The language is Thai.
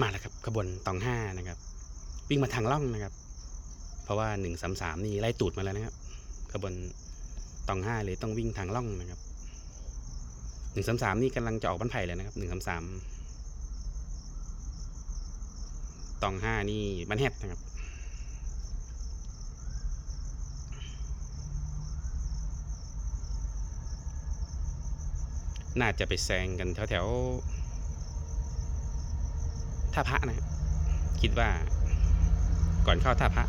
มาแล้วครับขบวนตองห้านะครับ วิ่งมาทางล่องนะครับ เพราะว่าหนึ่งสามสามนี่ไล่ตูดมาแล้วนะครับขบวนตองห้าเลยต้องวิ่งทางล่องนะครับหนึ่งสามสามนี่กำลังจะออกบ้านไผ่แล้วนะครับหนึ่งสามสามตองห้านี่บ้านแฮดนะครับน่าจะไปแซงกันแถวแถว ท่าพระนะคิดว่าก่อนเข้าท่าพระ